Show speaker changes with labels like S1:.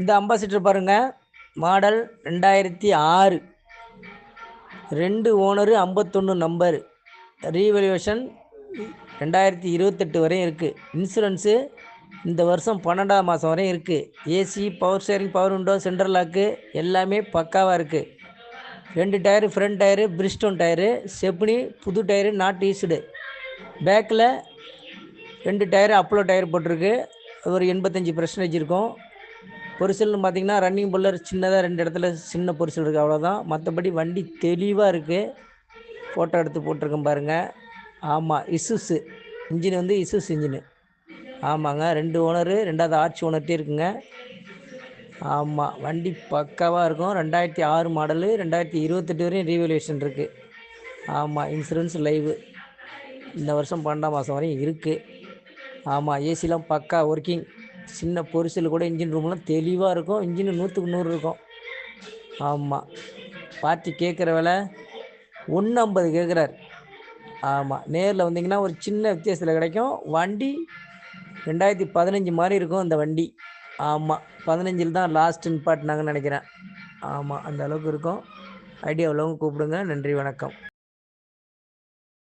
S1: இந்த அம்பாசிடர் பாருங்கள் மாடல் ரெண்டாயிரத்தி ஆறு. ரெண்டு ஓனரு ஐம்பத்தொன்று நம்பர். ரீவல்யூஷன் ரெண்டாயிரத்தி இருபத்தெட்டு வரையும் இருக்குது இன்சூரன்ஸு இந்த வருஷம் பன்னெண்டாம் மாதம் வரையும் இருக்குது AC power steering power window central lock எல்லாமே பக்காவாக இருக்குது ரெண்டு tyre front tyre Bridgestone tyre stepney புது டயரு நாட் ஈஸ்டு. பேக்கில் ரெண்டு டயரு அப்போலோ டயர் போட்டிருக்கு. ஒரு எண்பத்தஞ்சு பர்சன்டேஜ் இருக்கும். பொரிசல்னு பார்த்தீங்கன்னா ரன்னிங் புல்லர் சின்னதாக ரெண்டு இடத்துல சின்ன பொரிசல் இருக்குது அவ்வளோதான் மற்றபடி வண்டி தெளிவாக இருக்குது ஃபோட்டோ எடுத்து போட்டிருக்கேன் பாருங்கள் ஆமாம் இசுஸு இன்ஜின் வந்து இசுஸ் இன்ஜினு ஆமாங்க ரெண்டு ஓனரு ரெண்டாவது ஆர்ச்சி ஓனர்ட்டே இருக்குங்க. ஆமாம் வண்டி பக்காவாக இருக்கும். ரெண்டாயிரத்தி ஆறு மாடலு ரெண்டாயிரத்தி இருபத்தெட்டு வரையும் ரீவல்யூஷன் இருக்குது ஆமாம் இன்சூரன்ஸ் லைவு இந்த வருஷம் பன்னெண்டாம் மாதம் வரையும் இருக்குது ஆமாம் ஏசிலாம் பக்கா ஒர்க்கிங் சின்ன பொரிசல் கூட இன்ஜின் ரூம்லாம் தெளிவாக இருக்கும். இன்ஜின் நூற்றுக்கு நூறு இருக்கும். ஆமாம் பார்ட்டி கேட்குற விலை ஒன்று ஐம்பது கேட்குறாரு ஆமாம் நேரில் வந்தீங்கன்னா ஒரு சின்ன வித்தியாசத்தில் கிடைக்கும். வண்டி ரெண்டாயிரத்தி பதினஞ்சு மாதிரி இருக்கும் இந்த வண்டி. ஆமாம் பதினஞ்சில் தான் லாஸ்ட் நாங்கள் நினைக்கிறேன். ஆமாம் அந்த அளவுக்கு இருக்கும். ஐடியா உள்ளவங்க கூப்பிடுங்க. நன்றி வணக்கம்.